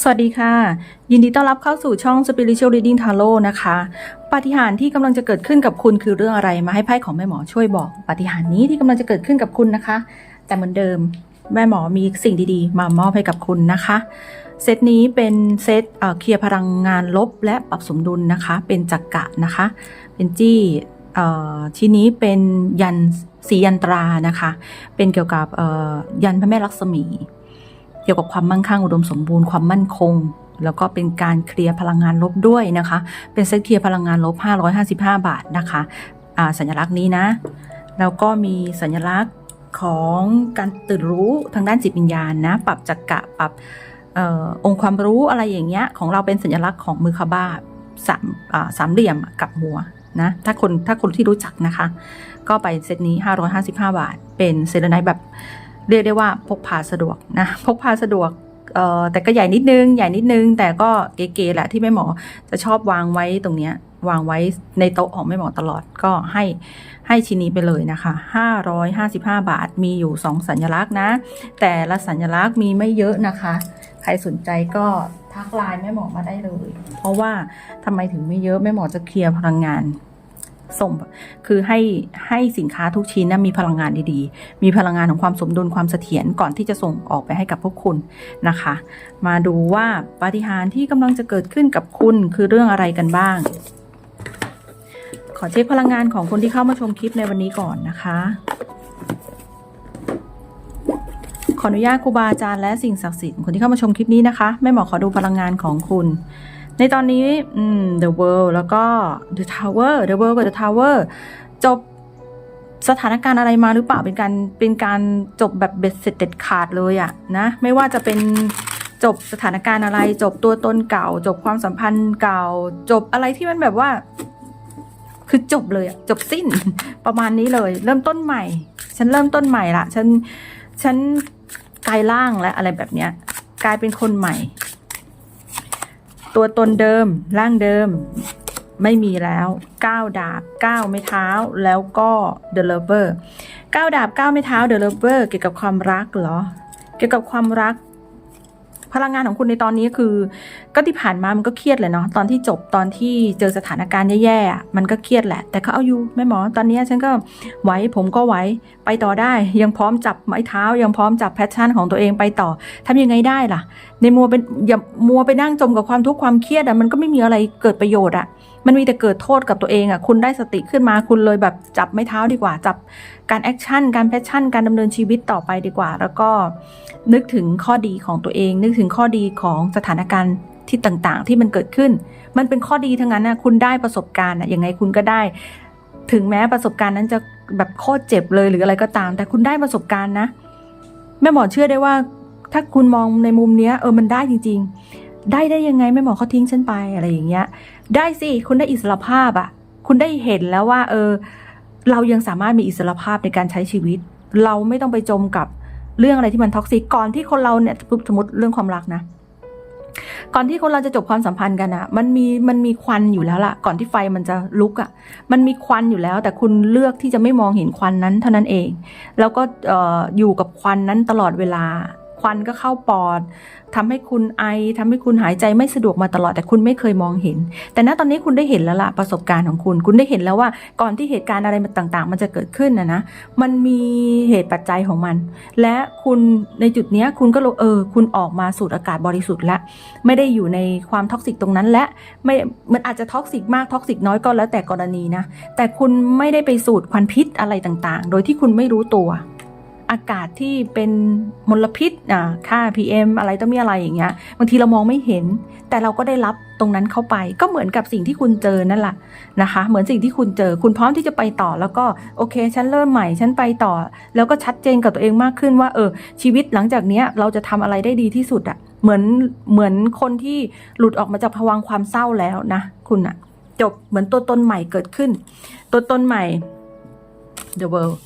สวัสดีค่ะ ยินดีต้อนรับเข้าสู่ช่อง Spiritual Reading Tarot นะคะ ปาฏิหาริย์ที่กำลังจะเกิดขึ้นกับคุณคือเรื่องอะไรมาให้ไพ่ของแม่หมอช่วยบอก ปาฏิหาริย์นี้ที่กำลังจะเกิดขึ้นกับคุณนะคะ แต่เหมือนเดิมแม่หมอมีสิ่งดีๆ มามอบให้กับคุณนะคะ เซตนี้เป็นเซตเคลียร์พลังงานลบและปรับสมดุลนะคะ เป็นจักกะนะคะ เป็นจี้เอ่นี้เป็นยันสียันตรานะคะ เป็นเกี่ยวกับยันพระแม่ลักษมี เกี่ยวกับความมั่งคั่งอุดมสมบูรณ์ความมั่นคง แล้วก็เป็นการเคลียร์พลังงานลบด้วยนะคะ เป็นเซ็ตเคลียร์พลังงานลบ 555 บาทนะคะสัญลักษณ์นี้นะ แล้วก็มีสัญลักษณ์ของการตื่นรู้ทางด้านจิตวิญญาณนะ ปรับจักกะปรับออองค์ความรู้อะไรอย่างเงี้ยของเราเป็นสัญลักษณ์ของมือคาบ้าสามสามเหลี่ยมกับหัวนะ ถ้าคนถ้าคนที่รู้จักนะคะ ก็ไปเซตนี้ 555 บาท เป็นเซเลไนแบบ เรียกได้ว่าพกพาสะดวกนะพกพาสะดวกเอ่อแต่ก็ใหญ่นิดนึงใหญ่นิดนึง แต่ก็เก๋ๆแหละที่แม่หมอจะชอบวางไว้ตรงเนี้ยวางไว้ในโต๊ะของแม่หมอตลอดก็ให้ให้ชิ้นนี้ไปเลยนะคะ 555 บาทมีอยู่ 2 สัญลักษณ์นะ แต่ละสัญลักษณ์มีไม่เยอะนะคะ ใครสนใจก็ทักไลน์แม่หมอมาได้เลย เพราะว่าทำไมถึงไม่เยอะแม่หมอจะเคลียร์พลังงาน ส่งคือให้ให้สินค้าทุกชิ้นนะมีพลังงานดีๆ มีพลังงานของความสมดุลความเสถียรก่อนที่จะส่งออกไปให้กับพวกคุณนะคะ มาดูว่าปาฏิหาริย์ที่กำลังจะเกิดขึ้นกับคุณคือเรื่องอะไรกันบ้าง ขอเช็คพลังงานของคนที่เข้ามาชมคลิปในวันนี้ก่อนนะคะขออนุญาตครูบาอาจารย์และสิ่งศักดิ์สิทธิ์คนที่เข้ามาชมคลิปนี้นะคะแม่หมอขอดูพลังงานของคุณ ในตอนนี้ The World แล้วก็ The Tower The World กับ The Tower จบสถานการณ์อะไรมาหรือเปล่าเป็นการเป็นการจบแบบเบ็ดเสร็จเด็ดขาดเลยอะนะไม่ว่าจะเป็นจบสถานการณ์อะไร จบตัวตนเก่า จบความสัมพันธ์เก่า จบอะไรที่มันแบบว่า คือจบเลยอะจบสิ้นประมาณนี้เลย เริ่มต้นใหม่ ฉันเริ่มต้นใหม่ละฉันฉันกลายร่างและอะไรแบบเนี้ย กลายเป็นคนใหม่ ตัวตนเดิมร่างเดิมไม่มีแล้วก้าดาบก้าไม้เท้าแล้วก็ The Lover ก้าดาบก้าไม้เท้า The Lover เกี่ยวกับความรักเหรอ เกี่ยวกับความรัก พลังงานของคุณในตอนนี้คือ ก็ที่ผ่านมามันก็เครียดเลยเนาะตอนที่จบตอนที่เจอสถานการณ์แย่ๆมันก็เครียดแหละ แต่เขาเอาอยู่แม่หมอตอนนี้ฉันก็ไหวผมก็ไหวไปต่อได้ ยังพร้อมจับไม้เท้า ยังพร้อมจับแพชชั่นของตัวเองไปต่อทำยังไงได้ล่ะ ในมัวเป็นอย่ามัวไปนั่งจมกับความทุกข์ความเครียดอะมันก็ไม่มีอะไรเกิดประโยชน์อะ มันมีแต่เกิดโทษกับตัวเองอะคุณได้สติขึ้นมาคุณเลยแบบจับไม้เท้าดีกว่า จับการแอคชั่น การแพชชั่น การดำเนินชีวิตต่อไปดีกว่า แล้วก็นึกถึงข้อดีของตัวเอง นึกถึงข้อดีของสถานการณ์ที่ต่างๆ ที่มันเกิดขึ้น มันเป็นข้อดีทั้งนั้นนะคุณได้ประสบการณ์อะยังไงคุณก็ได้ ถึงแม้ประสบการณ์นั้นจะแบบโคตรเจ็บเลยหรืออะไรก็ตาม แต่คุณได้ประสบการณ์นะแม่หมอเชื่อได้ว่าถ้าคุณมองในมุมเนี้ยเออมันได้จริงๆ ได้ได้ยังไงแม่หมอเขาทิ้งฉันไปอะไรอย่างเงี้ย ได้สิคุณได้อิสรภาพอะคุณได้เห็นแล้วว่า เออ เรายังสามารถมีอิสรภาพในการใช้ชีวิต เราไม่ต้องไปจมกับเรื่องอะไรที่มันท็อกซิกก่อนที่คนเราเนี่ยสมมติเรื่องความรักนะก่อนที่คนเราจะจบความสัมพันธ์กันอะมันมีมันมีควันอยู่แล้วล่ะ ก่อนที่ไฟมันจะลุกอะมันมีควันอยู่แล้ว แต่คุณเลือกที่จะไม่มองเห็นควันนั้นเท่านั้นเอง แล้วก็เอ่ออยู่กับควันนั้นตลอดเวลา ควันก็เข้าปอดทำให้คุณไอทำให้คุณหายใจไม่สะดวกมาตลอดแต่คุณไม่เคยมองเห็น แต่ณตอนนี้คุณได้เห็นแล้วล่ะประสบการณ์ของคุณ คุณได้เห็นแล้วว่าก่อนที่เหตุการณ์อะไรมันต่าง ๆ มันจะเกิดขึ้นนะนะมันมีเหตุปัจจัยของมัน และคุณในจุดนี้คุณก็เออคุณออกมาสูดอากาศบริสุทธิ์แล้วไม่ได้อยู่ในความท็อกซิกตรงนั้นและไม่มันอาจจะท็อกซิกมากท็อกซิกน้อยก็แล้วแต่กรณีนะแต่คุณไม่ได้ไปสูดควันพิษอะไรต่างๆ โดยที่คุณไม่รู้ตัว อากาศที่เป็นมลพิษอ่าค่า PM อะไรต้องมีอะไรอย่างเงี้ยบางทีเรามองไม่เห็น แต่เราก็ได้รับตรงนั้นเข้าไป ก็เหมือนกับสิ่งที่คุณเจอนั่นแหละนะคะ เหมือนสิ่งที่คุณเจอ คุณพร้อมที่จะไปต่อแล้วก็โอเค ฉันเริ่มใหม่ ฉันไปต่อ แล้วก็ชัดเจนกับตัวเองมากขึ้นว่า เออ ชีวิตหลังจากเนี้ยเราจะทำอะไรได้ดีที่สุดอะเหมือนเหมือนคนที่หลุดออกมาจากภวังค์ความเศร้าแล้วนะคุณอะจบเหมือนตัวตนใหม่เกิดขึ้น ตัวตนใหม่ the world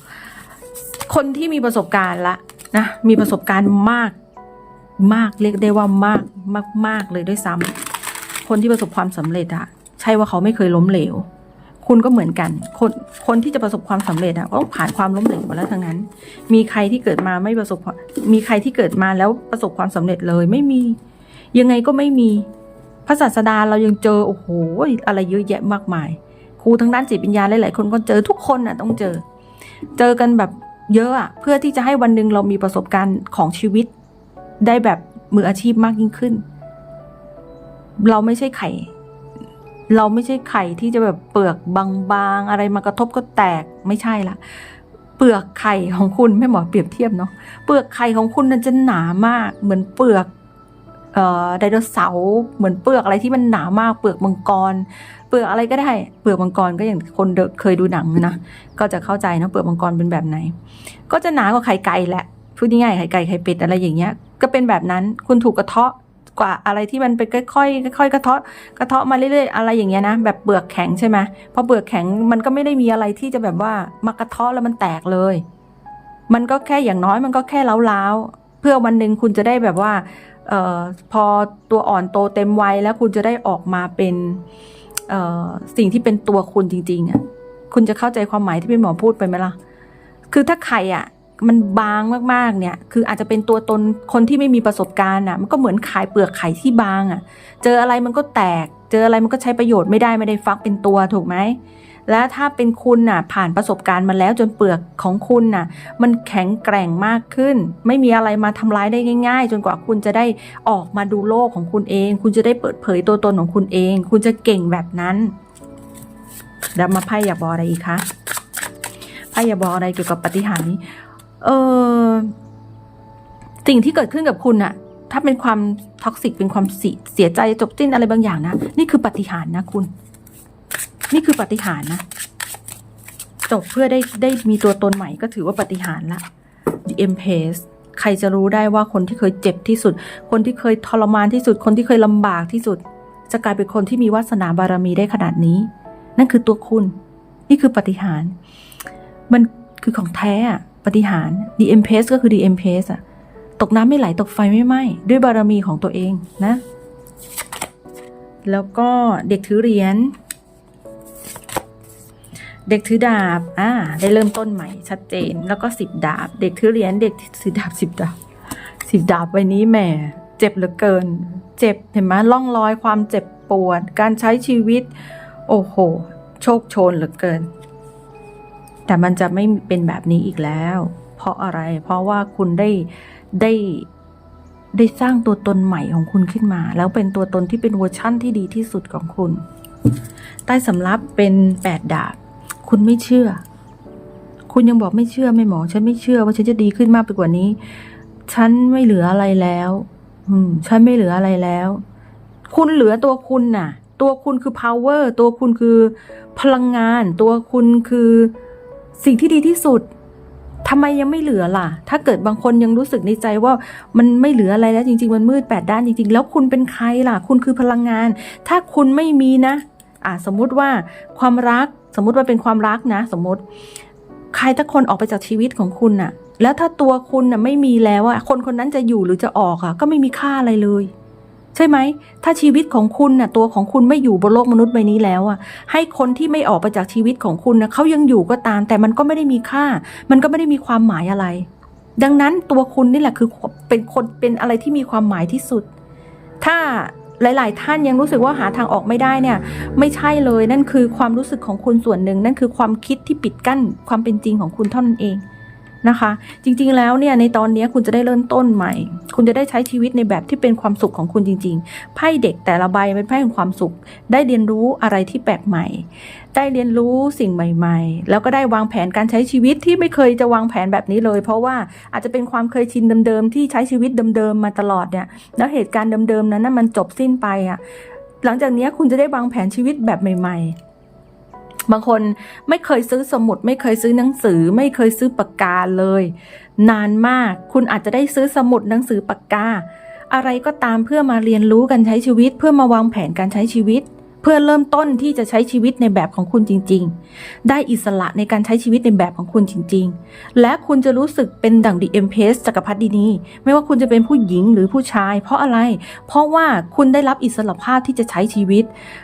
คนที่มีประสบการณ์ละนะมีประสบการณ์มากมากเรียกได้ว่ามากมากมากเลยด้วยซ้ำคนที่ประสบความสำเร็จอะใช่ว่าเขาไม่เคยล้มเหลว คุณก็เหมือนกัน คนคนที่จะประสบความสำเร็จอะก็ต้องผ่านความล้มเหลวมาแล้วทั้งนั้น มีใครที่เกิดมาไม่ประสบมีใครที่เกิดมาแล้วประสบความสำเร็จเลยไม่มี ยังไงก็ไม่มีพระศาสดาเรายังเจอโอ้โหอะไรเยอะแยะมากมาย ครูทั้งด้านจิตวิญญาณหลายๆคนก็เจอทุกคนน่ะต้องเจอ เจอกันแบบ เยอะอะเพื่อที่จะให้วันหนึ่งเรามีประสบการณ์ของชีวิต ได้แบบมืออาชีพมากยิ่งขึ้น เราไม่ใช่ไข่ เราไม่ใช่ไข่ที่จะแบบเปลือกบางๆ อะไรมากระทบก็แตกไม่ใช่ละเปลือกไข่ของคุณไม่หมอเปรียบเทียบเนาะเปลือกไข่ของคุณนั้นจะหนามาก เหมือนเปลือกไดโนเสาร์เหมือนเปลือกอะไรที่มันหนามากเปลือกมังกร เปลือกอะไรก็ได้ เปลือกมังกรก็อย่างคนเเคยดูหนังนะก็จะเข้าใจนะเปลือกมังกรเป็นแบบไหน ก็จะหนากว่าไข่ไก่แหละพูดง่ายๆไข่ไก่ไข่เป็ดอะไรอย่างเงี้ย ก็เป็นแบบนั้นคุณถูกกระเทาะกว่าอะไรที่มันเป็นค่อยๆค่อยๆกระเทาะกระเทาะมาเรื่อยๆอะไรอย่างเงี้ยนะแบบเปลือกแข็งใช่ไหมพอเปลือกแข็งมันก็ไม่ได้มีอะไรที่จะแบบว่ามากระเทาะแล้วมันแตกเลย มันก็แค่อย่างน้อยมันก็แค่เล้าๆเพื่อวันหนึ่งคุณจะได้แบบว่าออพอตัวอ่อนโตเต็มวัยแล้วคุณจะได้ออกมาเป็น สิ่งที่เป็นตัวคุณจริง ๆอะคุณจะเข้าใจความหมายที่พี่หมอพูดไปไหมล่ะ คือถ้าไข่อะมันบางมากๆ เนี่ย คืออาจจะเป็นตัวตนคนที่ไม่มีประสบการณ์อะ มันก็เหมือนขายเปลือกไข่ที่บางอะ เจออะไรมันก็แตก เจออะไรมันก็ใช้ประโยชน์ไม่ได้ไม่ได้ฟักเป็นตัวถูกไหม และถ้าเป็นคุณน่ะผ่านประสบการณ์มาแล้วจนเปลือกของคุณน่ะ มันแข็งแกร่งมากขึ้น ไม่มีอะไรมาทำร้ายได้ง่าย ๆ จนกว่าคุณจะได้ออกมาดูโลกของคุณเอง คุณจะได้เปิดเผยตัวตนของคุณเอง คุณจะเก่งแบบนั้นแล้วมาไพ่อยาบออะไรอีกคะไพ่อยาบออะไรเกี่ยวกับปฏิหารนี้เออสิ่งที่เกิดขึ้นกับคุณอะถ้าเป็นความท็อกซิกเป็นความเสียใจจบสิ้นอะไรบางอย่างนะ นี่คือปฏิหารนะคุณ นี่คือปาฏิหารนะ จบเพื่อได้ได้มีตัวตนใหม่ก็ถือว่าปาฏิหารละ The Empress ใครจะรู้ได้ว่าคนที่เคยเจ็บที่สุด คนที่เคยทรมานที่สุด คนที่เคยลำบากที่สุด จะกลายเป็นคนที่มีวาสนาบารมีได้ขนาดนี้ นั่นคือตัวคุณ นี่คือปาฏิหาร มันคือของแท้อะปาฏิหาร The Empress ก็คือ The Empress อะตกน้ำไม่ไหลตกไฟไม่ไหม้ด้วยบารมีของตัวเองนะ แล้วก็เด็กถือเหรียญ เด็กถือดาบ อ่า ได้เริ่มต้นใหม่ชัดเจน แล้วก็สิบดาบ เด็กถือเหรียญ เด็กถือดาบสิบดาบสิบดาบใบนี้แหมเจ็บเหลือเกิน เจ็บเห็นไหมล่องรอยความเจ็บปวด การใช้ชีวิต โอ้โห โชคโชนเหลือเกิน แต่มันจะไม่เป็นแบบนี้อีกแล้ว เพราะอะไร เพราะว่าคุณได้ได้ได้สร้างตัวตนใหม่ของคุณขึ้นมา แล้วเป็นตัวตนที่เป็นเวอร์ชั่นที่ดีที่สุดของคุณ ใต้สำรับเป็นแปดดาบ คุณไม่เชื่อ คุณยังบอกไม่เชื่อไม่หมอ ฉันไม่เชื่อว่าฉันจะดีขึ้นมากไปกว่านี้ ฉันไม่เหลืออะไรแล้ว อืม ฉันไม่เหลืออะไรแล้ว คุณเหลือตัวคุณน่ะ ตัวคุณคือ power ตัวคุณคือพลังงาน ตัวคุณคือสิ่งที่ดีที่สุดทำไมยังไม่เหลือล่ะ ถ้าเกิดบางคนยังรู้สึกในใจว่ามันไม่เหลืออะไรแล้วจริง ๆ มันมืดแปดด้านจริง ๆ แล้วคุณเป็นใครล่ะ คุณคือพลังงาน ถ้าคุณไม่มีนะ อะสมมุติว่าความรัก สมมุติว่าเป็นความรักนะ สมมติ ใครถ้าคนออกไปจากชีวิตของคุณน่ะ แล้วถ้าตัวคุณน่ะไม่มีแล้วอะคนคนนั้นจะอยู่หรือจะออกอะก็ไม่มีค่าอะไรเลย ใช่ไหม ถ้าชีวิตของคุณน่ะ ตัวของคุณไม่อยู่บนโลกมนุษย์ใบนี้แล้วอะให้คนที่ไม่ออกไปจากชีวิตของคุณนะเขายังอยู่ก็ตาม แต่มันก็ไม่ได้มีค่า มันก็ไม่ได้มีความหมายอะไร ดังนั้นตัวคุณนี่แหละคือเป็นคนเป็นอะไรที่มีความหมายที่สุด ถ้า หลาย ๆ ท่านยังรู้สึกว่าหาทางออกไม่ได้เนี่ยไม่ใช่เลยนั่นคือความรู้สึกของคุณส่วนหนึ่ง นั่นคือความคิดที่ปิดกั้นความเป็นจริงของคุณเท่านั้นเองนะคะ จริง ๆ แล้วเนี่ยในตอนนี้คุณจะได้เริ่มต้นใหม่ คุณจะได้ใช้ชีวิตในแบบที่เป็นความสุขของคุณจริง ๆ ไพ่เด็กแต่ละใบเป็นไพ่แห่งความสุข ได้เรียนรู้อะไรที่แปลกใหม่ ได้เรียนรู้สิ่งใหม่ ๆ แล้วก็ได้วางแผนการใช้ชีวิตที่ไม่เคยจะวางแผนแบบนี้เลย เพราะว่าอาจจะเป็นความเคยชินเดิมๆที่ใช้ชีวิตเดิมๆมาตลอดเนี่ยแล้วเหตุการณ์เดิมๆนั้นนะมันจบสิ้นไปอะหลังจากนี้คุณจะได้วางแผนชีวิตแบบใหม่ ๆบางคนไม่เคยซื้อสมุด ไม่เคยซื้อหนังสือ ไม่เคยซื้อปากกาเลย นานมากคุณอาจจะได้ซื้อสมุดหนังสือปากกา อะไรก็ตามเพื่อมาเรียนรู้การใช้ชีวิต เพื่อมาวางแผนการใช้ชีวิต พื่อเริ่มต้นที่จะใช้ชีวิตในแบบของคุณจริง ๆ ได้อิสระในการใช้ชีวิตในแบบของคุณจริง ๆ และคุณจะรู้สึกเป็นดั่งดีเอ็มเพสจักรพรรดินีไม่ว่าคุณจะเป็นผู้หญิงหรือผู้ชาย เพราะอะไร เพราะว่าคุณได้รับอิสระภาพที่จะใช้ชีวิต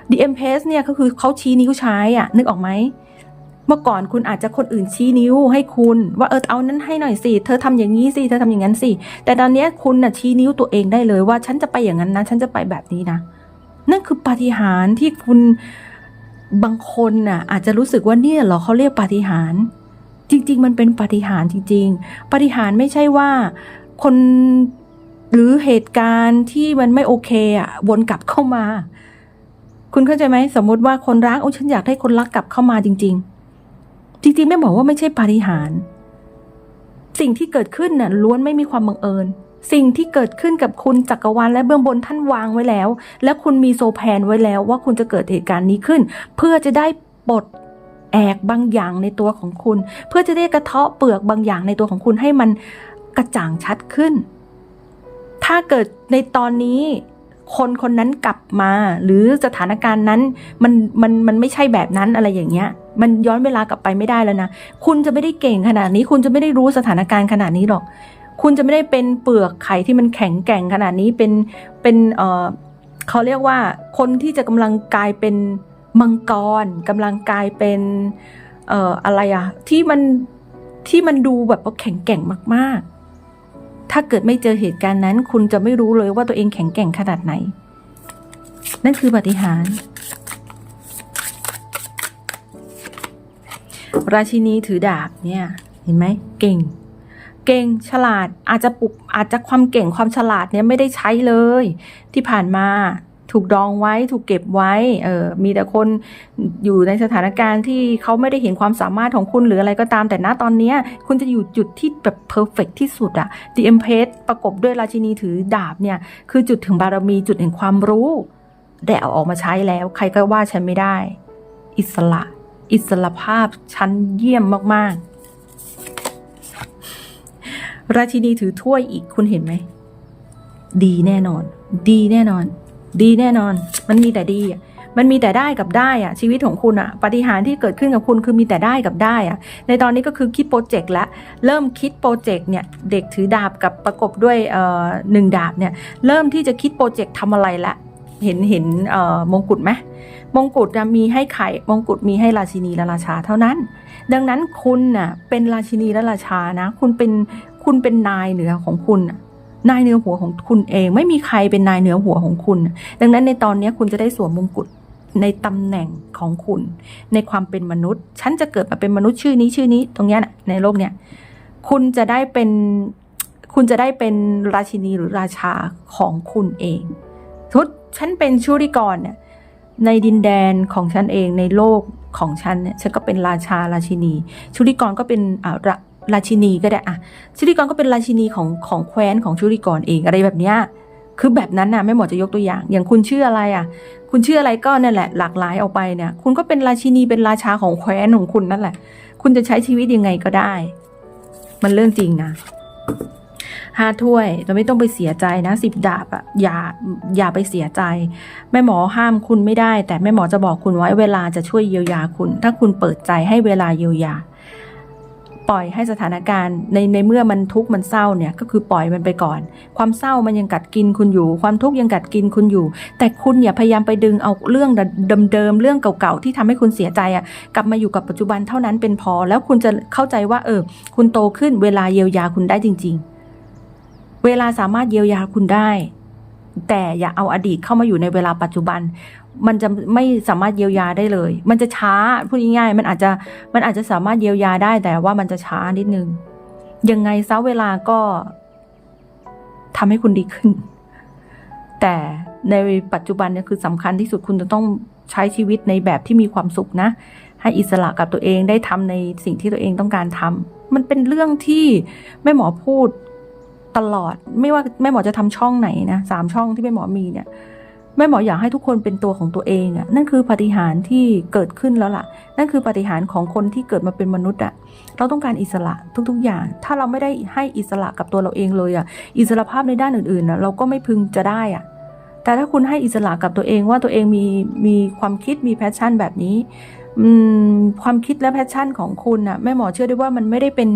The Empress เนี่ยก็คือเขาชี้นิ้วใช้อะนึกออกไหมเมื่อก่อนคุณอาจจะคนอื่นชี้นิ้วให้คุณ ว่าเออเอานั้นให้หน่อยสิเธอทำอย่างนี้สิเธอทำอย่างนั้นสิแต่ตอนนี้คุณน่ะชี้นิ้วตัวเองได้เลยว่าฉันจะไปอย่างนั้นนะฉันจะไปแบบนี้นะ นั่นคือปาฏิหาริย์ที่คุณบางคนน่ะอาจจะรู้สึกว่าเนี่ยเหรอเขาเรียกปาฏิหาริย์จริง ๆ มันเป็นปาฏิหาริย์จริง ๆปาฏิหาริย์ไม่ใช่ว่าคนหรือเหตุการณ์ที่มันไม่โอเคอะวนกลับเข้ามา คุณเข้าใจไหมสมมติว่าคนรักโอ้ฉันอยากให้คนรักกลับเข้ามาจริง ๆ จริง ๆ ไม่บอกว่าไม่ใช่ปาฏิหาริย์สิ่งที่เกิดขึ้นน่ะล้วนไม่มีความบังเอิญ สิ่งที่เกิดขึ้นกับคุณจักรวาลและเบื้องบนท่านวางไว้แล้ว และคุณมีโซแพนไว้แล้วว่าคุณจะเกิดเหตุการณ์นี้ขึ้น เพื่อจะได้ปลดแอกบางอย่างในตัวของคุณ เพื่อจะได้กระเทาะเปลือกบางอย่างในตัวของคุณให้มันกระจ่างชัดขึ้น ถ้าเกิดในตอนนี้คนคนนั้นกลับมา หรือสถานการณ์นั้นมันมันมันไม่ใช่แบบนั้นอะไรอย่างเงี้ย มันย้อนเวลากลับไปไม่ได้แล้วนะ คุณจะไม่ได้เก่งขนาดนี้ คุณจะไม่ได้รู้สถานการณ์ขนาดนี้หรอก คุณจะไม่ได้เป็นเปลือกไข่ที่มันแข็งแกร่งขนาดนี้เป็นเป็นเออเขาเรียกว่าคนที่จะกำลังกลายเป็นมังกรกำลังกลายเป็นเอ่ออะไรอะที่มันที่มันดูแบบว่าแข็งแกร่งมากๆ ถ้าเกิดไม่เจอเหตุการณ์นั้น คุณจะไม่รู้เลยว่าตัวเองแข็งแกร่งขนาดไหน นั่นคือปฏิหารราชินีถือดาบเนี่ย เห็นไหมเก่ง เก่งฉลาดอาจจะปุบอาจจะความเก่งความฉลาดเนี่ยไม่ได้ใช้เลย ที่ผ่านมาถูกดองไว้ถูกเก็บไว้เออมีแต่คนอยู่ในสถานการณ์ที่เขาไม่ได้เห็นความสามารถของคุณหรืออะไรก็ตามแต่ณตอนเนี้ยคุณจะอยู่จุดที่แบบเพอร์เฟกที่สุดอะ The Empress ประกบด้วยราชินีถือดาบเนี่ย คือจุดถึงบารมีจุดแห่งความรู้ได้เอาออกมาใช้แล้ว ใครก็ว่าฉันไม่ได้ อิสระ อิสระภาพชั้นเยี่ยมมากๆ ราชินีถือถ้วยอีกคุณเห็นไหม ดีแน่นอน ดีแน่นอน ดีแน่นอน มันมีแต่ดีอะมันมีแต่ได้กับได้อะชีวิตของคุณอะปฏิหารที่เกิดขึ้นกับคุณคือมีแต่ได้กับได้อะในตอนนี้ก็คือคิดโปรเจกต์แล้วเริ่มคิดโปรเจกต์เนี่ยเด็กถือดาบกับประกบด้วยเอ่อหนึ่งดาบเนี่ยเริ่มที่จะคิดโปรเจกต์ทำอะไรละเห็นเห็นเอ่อมงกุฎไหมมงกุฎจะมีให้ไข่มงกุฎมีให้ราชินีและราชาเท่านั้น ดังนั้นคุณน่ะเป็นราชินีและราชานะ คุณเป็น คุณเป็นนายเหนือของคุณน่ะนายเหนือหัวของคุณเอง ไม่มีใครเป็นนายเหนือหัวของคุณ ดังนั้นในตอนนี้คุณจะได้สวมมงกุฎในตำแหน่งของคุณ ในความเป็นมนุษย์ ฉันจะเกิดมาเป็นมนุษย์ชื่อนี้ชื่อนี้ ตรงนี้นะในโลกเนี้ยคุณจะได้เป็นคุณจะได้เป็นราชินีหรือราชาของคุณเองทุกฉันเป็นชุริกรเนี่ยในดินแดนของฉันเองในโลกของฉันเนี่ยฉันก็เป็นราชาราชินี ชุริกรก็เป็นอ่า ราชินีก็ได้อะชุริกรก็เป็นราชินีของของแคว้นของชุริกรเองอะไรแบบเนี้ยคือแบบนั้นน่ะไม่หมดจะยกตัวอย่าง อย่างคุณชื่ออะไรอะ คุณชื่ออะไรก็นั่นแหละ หลากหลายออกไปเนี่ย คุณก็เป็นราชินีเป็นราชาของแคว้นของคุณนั่นแหละ คุณจะใช้ชีวิตยังไงก็ได้ มันเรื่องจริงนะห้าถ้วยเราไม่ต้องไปเสียใจนะสิบดาบอะอย่าอย่าไปเสียใจ แม่หมอห้ามคุณไม่ได้ แต่แม่หมอจะบอกคุณไว้เวลาจะช่วยเยียวยาคุณ ถ้าคุณเปิดใจให้เวลาเยียวยา ปล่อยให้สถานการณ์ในในเมื่อมันทุกข์มันเศร้าเนี่ยก็คือปล่อยมันไปก่อน ความเศร้ามันยังกัดกินคุณอยู่ ความทุกข์ยังกัดกินคุณอยู่ แต่คุณอย่าพยายามไปดึงเอาเรื่องเดิมๆเรื่องเก่าๆที่ทำให้คุณเสียใจอะกลับมาอยู่กับปัจจุบันเท่านั้นเป็นพอ แล้วคุณจะเข้าใจว่าเออ คุณโตขึ้นเวลาเยียวยาคุณได้จริง ๆ เวลาสามารถเยียวยาคุณได้ แต่อย่าเอาอดีตเข้ามาอยู่ในเวลาปัจจุบัน มันจะไม่สามารถเยียวยาได้เลย มันจะช้าพูดง่ายๆมันอาจจะมันอาจจะสามารถเยียวยาได้แต่ว่ามันจะช้านิดนึง ยังไงซะเวลาก็ทำให้คุณดีขึ้น แต่ในปัจจุบันเนี่ยคือสำคัญที่สุดคุณจะต้องใช้ชีวิตในแบบที่มีความสุขนะ ให้อิสระกับตัวเองได้ทำในสิ่งที่ตัวเองต้องการทำมันเป็นเรื่องที่แม่หมอพูดตลอด ไม่ว่าแม่หมอจะทำช่องไหนนะสามช่องที่แม่หมอมีเนี่ย แม่หมออยากให้ทุกคนเป็นตัวของตัวเองอะ่ะนั่นคือปฏิหารที่เกิดขึ้นแล้วล่ะ นั่นคือปฏิหารของคนที่เกิดมาเป็นมนุษย์อะ่ะเราต้องการอิสระทุกๆอย่าง ถ้าเราไม่ได้ให้อิสระกับตัวเราเองเลยอะ่ะอิสระภาพในด้านอื่นๆนะเราก็ไม่พึงจะได้อะ่ะแต่ถ้าคุณให้อิสระกับตัวเองว่าตัวเองมีมีความคิดมีแพชชั่นแบบนี้ความคิดและแพชชั่นของคุณน่ะแม่หมอเชื่อได้ว่ามันไม่ได้เป็น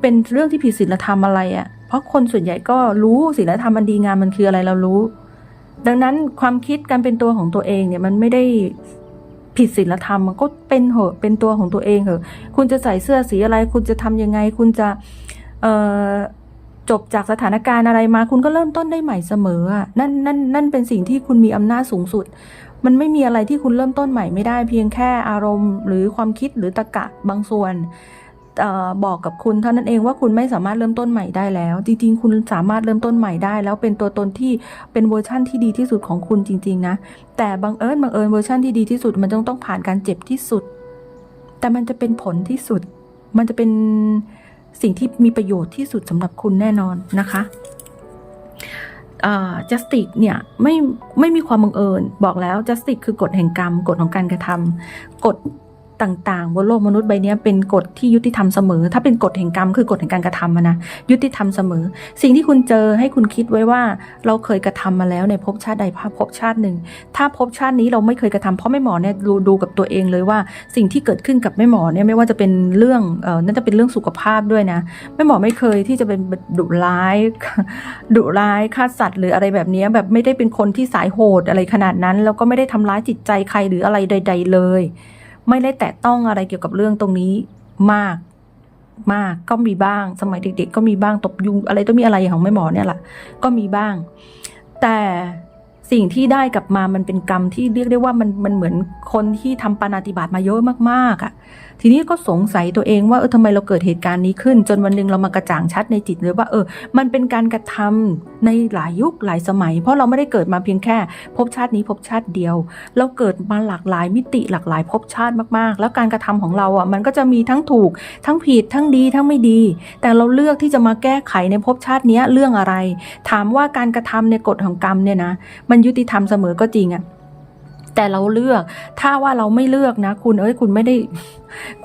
เป็นเรื่องที่ผิดศีลธรรมอะไรอะ่ะเพราะคนส่วนใหญ่ก็รู้ศีลธรรมมันดีงามมันคืออะไรเรารู้ ดังนั้นความคิดการเป็นตัวของตัวเองเนี่ยมันไม่ได้ผิดศีลธรรมมันก็เป็นเหอะเป็นตัวของตัวเองเหอะ คุณจะใส่เสื้อสีอะไร คุณจะทำยังไง คุณจะเจบจากสถานการณ์อะไรมา คุณก็เริ่มต้นได้ใหม่เสมอนั่นนั่นนั่นเป็นสิ่งที่คุณมีอำนาจสูงสุด มันไม่มีอะไรที่คุณเริ่มต้นใหม่ไม่ได้เพียงแค่อารมณ์ หรือความคิดหรือตะกะบางส่วน บอกกับคุณเท่านั้นเองว่าคุณไม่สามารถเริ่มต้นใหม่ได้แล้ว จริง ๆ คุณสามารถเริ่มต้นใหม่ได้ แล้วเป็นตัวตนที่เป็นเวอร์ชั่นที่ดีที่สุดของคุณจริง ๆ นะ แต่บังเอิญบังเอิญเวอร์ชันที่ดีที่สุดมันต้องต้องผ่านการเจ็บที่สุด แต่มันจะเป็นผลที่สุด มันจะเป็นสิ่งที่มีประโยชน์ที่สุดสำหรับคุณแน่นอนนะคะจัสติกเนี่ยไม่ไม่มีความบังเอิญบอกแล้วจัสติกคือกฎแห่งกรรมกฎของการกระทำกฎ ต่างๆ บนโลกมนุษย์ใบนี้เป็นกฎที่ยุติธรรมเสมอ ถ้าเป็นกฎแห่งกรรมคือกฎแห่งการกระทำนะยุติธรรมเสมอ สิ่งที่คุณเจอให้คุณคิดไว้ว่า เราเคยกระทำมาแล้วในภพชาติใดภพชาติหนึ่ง ถ้าภพชาตินี้เราไม่เคยกระทำเพราะแม่หมอเนี่ยดูดูกับตัวเองเลยว่า สิ่งที่เกิดขึ้นกับแม่หมอเนี่ยไม่ว่าจะเป็นเรื่องเออน่าจะเป็นเรื่องสุขภาพด้วยนะแม่หมอไม่เคยที่จะเป็นดุร้ายดุร้ายฆ่าสัตว์ หรืออะไรแบบนี้แบบไม่ได้เป็นคนที่สายโหดอะไรขนาดนั้นแล้วก็ไม่ได้ทำร้ายจิตใจใครหรืออะไรใด ๆ เลย ไม่ได้แตะต้องอะไรเกี่ยวกับเรื่องตรงนี้มาก มากก็มีบ้าง สมัยเด็ก ๆ ก็มีบ้างตบยุงอะไรต้องมีอะไรของแม่หมอเนี่ยแหละก็มีบ้าง แต่สิ่งที่ได้กลับมามันเป็นกรรมที่เรียกได้ว่ามันมันเหมือนคนที่ทำปานาติบาตมาเยอะมากๆอะ่ะ ทีนี้ก็สงสัยตัวเองว่าเออทำไมเราเกิดเหตุการณ์นี้ขึ้น จนวันหนึ่งเรามากระจ่างชัดในจิตเลยว่าเออ มันเป็นการกระทำในหลายยุคหลายสมัย เพราะเราไม่ได้เกิดมาเพียงแค่ภพชาตินี้ภพชาติเดียว เราเกิดมาหลากหลายมิติหลากหลายภพชาติมากๆ แล้วการกระทำของเราอะมันก็จะมีทั้งถูกทั้งผิดทั้งดีทั้งไม่ดี แต่เราเลือกที่จะมาแก้ไขในภพชาตินี้เรื่องอะไร ถามว่าการกระทำในกฎของกรรมเนี่ยนะมันยุติธรรมเสมอก็จริงอะ แต่เราเลือก ถ้าว่าเราไม่เลือกนะ คุณเอ้ยคุณไม่ได้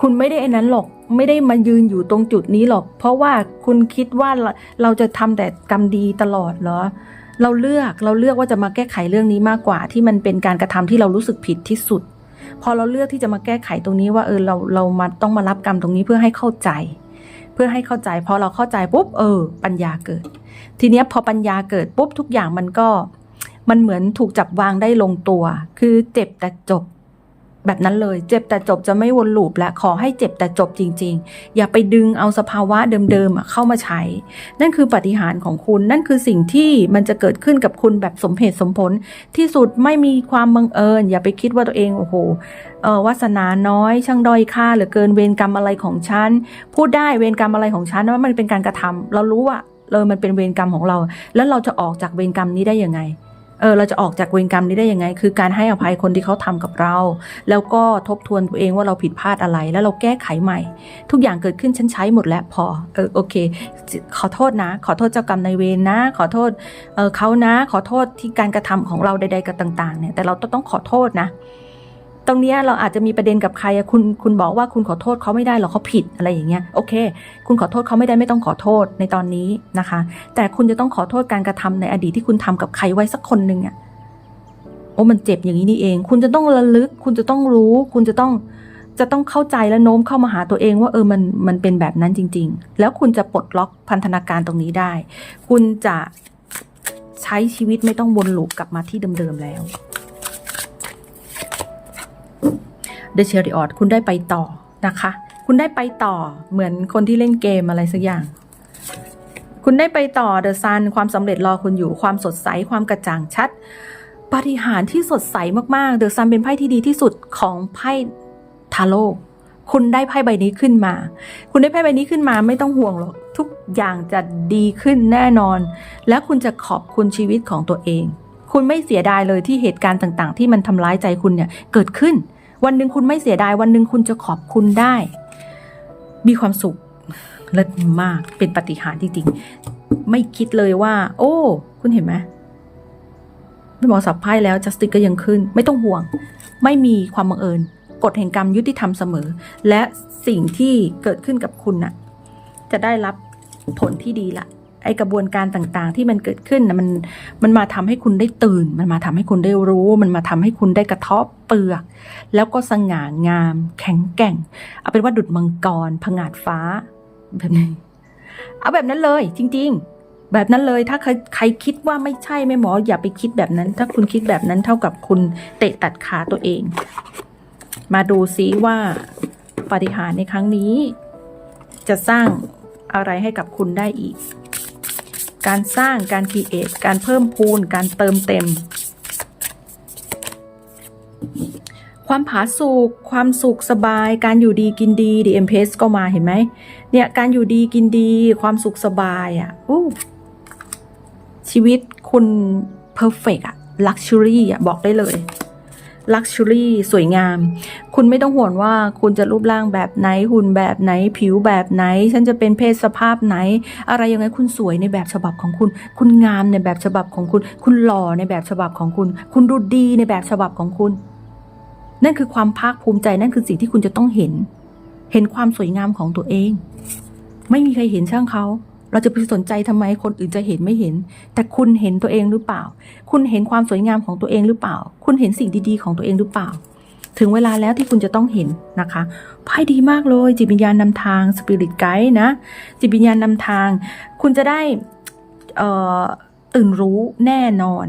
คุณไม่ได้ไอ้นั้นหรอก ไม่ได้มายืนอยู่ตรงจุดนี้หรอก เพราะว่าคุณคิดว่าเราจะทำแต่กรรมดีตลอดเหรอ เราเลือกเราเลือกว่าจะมาแก้ไขเรื่องนี้มากกว่า ที่มันเป็นการกระทำที่เรารู้สึกผิดที่สุด พอเราเลือกที่จะมาแก้ไขตรงนี้ว่าเออเราเรามาต้องมารับกรรมตรงนี้เพื่อให้เข้าใจ เพื่อให้เข้าใจพอเราเข้าใจปุ๊บเออ ปัญญาเกิด ทีเนี้ยพอปัญญาเกิดปุ๊บทุกอย่างมันก็ มันเหมือนถูกจับวางได้ลงตัว คือเจ็บแต่จบ แบบนั้นเลย เจ็บแต่จบจะไม่วนลูปและขอให้เจ็บแต่จบจริง ๆ อย่าไปดึงเอาสภาวะเดิมๆเข้ามาใช้ นั่นคือปฏิหารของคุณ นั่นคือสิ่งที่มันจะเกิดขึ้นกับคุณแบบสมเหตุสมผล ที่สุดไม่มีความบังเอิญ อย่าไปคิดว่าตัวเองโอ้โหวาสนาน้อยช่างด้อยค่าเหลือเกินเวรกรรมอะไรของฉันพูดได้เวรกรรมอะไรของฉันว่ามันเป็นการกระทำเรารู้ว่าเลยมันเป็นเวรกรรมของเรา แล้วเราจะออกจากเวรกรรมนี้ได้ยังไง เออเราจะออกจากเวรกรรมนี้ได้ยังไง คือการให้อภัยคนที่เขาทำกับเรา แล้วก็ทบทวนตัวเองว่าเราผิดพลาดอะไร แล้วเราแก้ไขใหม่ ทุกอย่างเกิดขึ้นฉันใช้หมดแล้วพอเออโอเค ขอโทษนะ ขอโทษเจ้ากรรมนายเวรนะ ขอโทษเออเขานะ ขอโทษที่การกระทำของเราใด ๆกับต่าง ๆ เนี่ยแต่เราต้องขอโทษนะ ตรงนี้เราอาจจะมีประเด็นกับใครคุณคุณบอกว่าคุณขอโทษเขาไม่ได้หรอกเขาผิดอะไรอย่างเงี้ยโอเค คุณขอโทษเขาไม่ได้ไม่ต้องขอโทษในตอนนี้นะคะ แต่คุณจะต้องขอโทษการกระทำในอดีตที่คุณทำกับใครไว้สักคนหนึ่งอะโอ้มันเจ็บอย่างนี้นี่เอง คุณจะต้องระลึก คุณจะต้องรู้ คุณจะต้องจะต้องเข้าใจและโน้มเข้ามาหาตัวเองว่าเออมันมันเป็นแบบนั้นจริง ๆ แล้วคุณจะปลดล็อกพันธนาการตรงนี้ได้ คุณจะใช้ชีวิตไม่ต้องวนลูปกลับมาที่เดิมๆแล้ว เดเชอริออดคุณได้ไปต่อนะคะ คุณได้ไปต่อเหมือนคนที่เล่นเกมอะไรสักอย่าง คุณได้ไปต่อเดอะซันความสำเร็จรอคุณอยู่ความสดใสความกระจ่างชัดปาฏิหาริย์ที่สดใสมากๆ เดอะซันเป็นไพ่ที่ดีที่สุดของไพ่ทาโร่คุณได้ไพ่ใบนี้ขึ้นมา คุณได้ไพ่ใบนี้ขึ้นมาไม่ต้องห่วงหรอก ทุกอย่างจะดีขึ้นแน่นอน และคุณจะขอบคุณชีวิตของตัวเอง คุณไม่เสียดายเลยที่เหตุการณ์ต่างๆ ที่มันทำร้ายใจคุณเนี่ยเกิดขึ้น วันหนึ่งคุณไม่เสียดาย วันหนึ่งคุณจะขอบคุณได้ มีความสุขเลิศมากเป็นปฏิหารจริงๆ ไม่คิดเลยว่า โอ้ คุณเห็นไหมหมอสับไพ่แล้วจัสติกก็ยังขึ้น ไม่ต้องห่วง ไม่มีความบังเอิญกฎแห่งกรรมยุติธรรมเสมอ และสิ่งที่เกิดขึ้นกับคุณน่ะ จะได้รับผลที่ดีละ ไอกระบวนการต่างๆ ที่มันเกิดขึ้นนะมันมันมาทำให้คุณได้ตื่น มันมาทำให้คุณได้รู้ มันมาทำให้คุณได้กระทบเปลือก แล้วก็สง่างาม แข็งแกร่ง เอาเป็นว่าดุดมังกรผงาดฟ้าแบบนี้เอาแบบนั้นเลยจริง ๆแบบนั้นเลยถ้าใครใครคิดว่าไม่ใช่แม่หมอ อย่าไปคิดแบบนั้น ถ้าคุณคิดแบบนั้นเท่ากับคุณเตะตัดขาตัวเอง มาดูซิว่าปฏิหารในครั้งนี้ จะสร้างอะไรให้กับคุณได้อีก การสร้างการคีเอทการเพิ่มพูน การเติมเต็ม ความผาสุกความสุขสบาย การอยู่ดีกินดีดีเอ็มเพสก็มาเห็นไหมเนี่ยการอยู่ดีกินดี ความสุขสบายอะอู้ชีวิตคุณเพอร์เฟกอะลักชัวรี่อะบอกได้เลย ลักชัวรี่สวยงาม คุณไม่ต้องห่วงว่าคุณจะรูปร่างแบบไหนหุ่นแบบไหนผิวแบบไหน ฉันจะเป็นเพศสภาพไหน อะไรยังไงคุณสวยในแบบฉบับของคุณ คุณงามในแบบฉบับของคุณ คุณหล่อในแบบฉบับของคุณ คุณดูดีในแบบฉบับของคุณ นั่นคือความภาคภูมิใจนั่นคือสิ่งที่คุณจะต้องเห็น เห็นความสวยงามของตัวเอง ไม่มีใครเห็นช่างเขา เราจะไปสนใจทำไมคนอื่นจะเห็นไม่เห็น แต่คุณเห็นตัวเองหรือเปล่า คุณเห็นความสวยงามของตัวเองหรือเปล่า คุณเห็นสิ่งดีๆของตัวเองหรือเปล่า ถึงเวลาแล้วที่คุณจะต้องเห็นนะคะไพ่ดีมากเลยจิตวิญญาณนำทางสปิริตไกด์นะจิตวิญญาณนำทาง คุณจะได้ตื่นรู้แน่นอน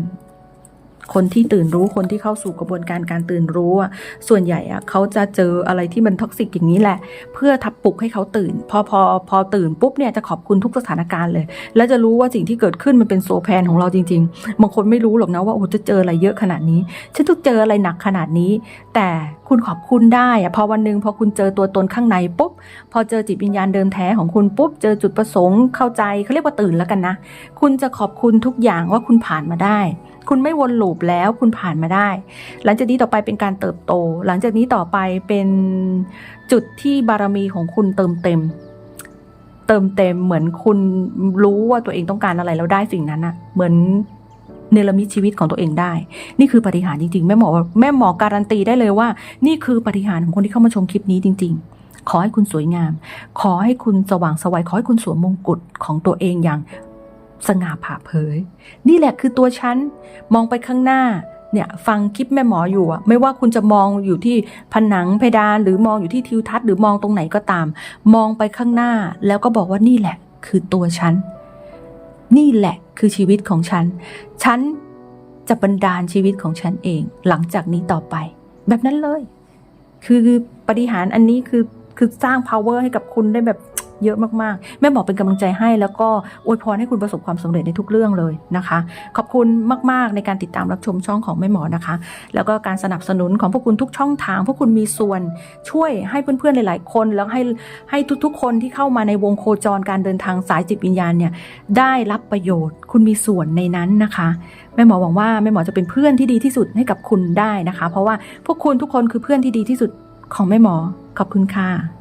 คนที่ตื่นรู้คนที่เข้าสู่กระบวนการการตื่นรู้อะส่วนใหญ่อะเขาจะเจออะไรที่มันท็อกซิกอย่างนี้แหละ เพื่อทับปลุกให้เขาตื่น พอพอพอตื่นปุ๊บเนี่ยจะขอบคุณทุกสถานการณ์เลย แล้วจะรู้ว่าสิ่งที่เกิดขึ้นมันเป็นโซแพนของเราจริง ๆ บางคนไม่รู้หรอกนะว่าโอ้จะเจออะไรเยอะขนาดนี้ฉันต้องเจออะไรหนักขนาดนี้ แต่คุณขอบคุณได้อะพอวันหนึ่งพอคุณเจอตัวตนข้างในปุ๊บ พอเจอจิตวิญญาณเดิมแท้ของคุณปุ๊บ เจอจุดประสงค์เข้าใจเขาเรียกว่าตื่นแล้วกันนะ คุณจะขอบคุณทุกอย่างว่าคุณผ่านมาได้ คุณไม่วนลูปแล้วคุณผ่านมาได้ หลังจากนี้ต่อไปเป็นการเติบโต หลังจากนี้ต่อไปเป็นจุดที่บารมีของคุณเติมเต็ม เติมเต็มเหมือนคุณรู้ว่าตัวเองต้องการอะไรแล้วได้สิ่งนั้นอะเหมือนเนรมิตชีวิตของตัวเองได้ นี่คือปฏิหารจริงๆ แม่หมอแม่หมอการันตีได้เลยว่า นี่คือปฏิหารของคนที่เข้ามาชมคลิปนี้จริง ๆ ขอให้คุณสวยงาม ขอให้คุณสว่างสวัยขอให้คุณสวมมงกุฎของตัวเองอย่าง สง่าผ่าเผย นี่แหละคือตัวฉัน มองไปข้างหน้า เนี่ยฟังคลิปแม่หมออยู่อะไม่ว่าคุณจะมองอยู่ที่ผนังเพดานหรือมองอยู่ที่ทิวทัศน์หรือมองตรงไหนก็ตาม มองไปข้างหน้า แล้วก็บอกว่านี่แหละ คือตัวฉัน นี่แหละคือชีวิตของฉัน ฉันจะบันดาลชีวิตของฉันเอง หลังจากนี้ต่อไป แบบนั้นเลย คือปฏิหารอันนี้คือคือสร้าง power ให้กับคุณได้แบบ เยอะมากๆ แม่หมอเป็นกำลังใจให้แล้วก็อวยพรให้คุณประสบความสำเร็จในทุกเรื่องเลยนะคะ ขอบคุณมากๆในการติดตามรับชมช่องของแม่หมอนะคะ แล้วก็การสนับสนุนของพวกคุณทุกช่องทาง พวกคุณมีส่วนช่วยให้เพื่อนๆหลาย ๆ คน แล้วให้ให้ทุกๆ คนที่เข้ามาในวงโคจรการเดินทางสายจิตวิญญาณเนี่ยได้รับประโยชน์ คุณมีส่วนในนั้นนะคะแม่หมอหวังว่าแม่หมอจะเป็นเพื่อนที่ดีที่สุดให้กับคุณได้นะคะ เพราะว่าพวกคุณทุกคนคือเพื่อนที่ดีที่สุดของแม่หมอขอบคุณค่ะ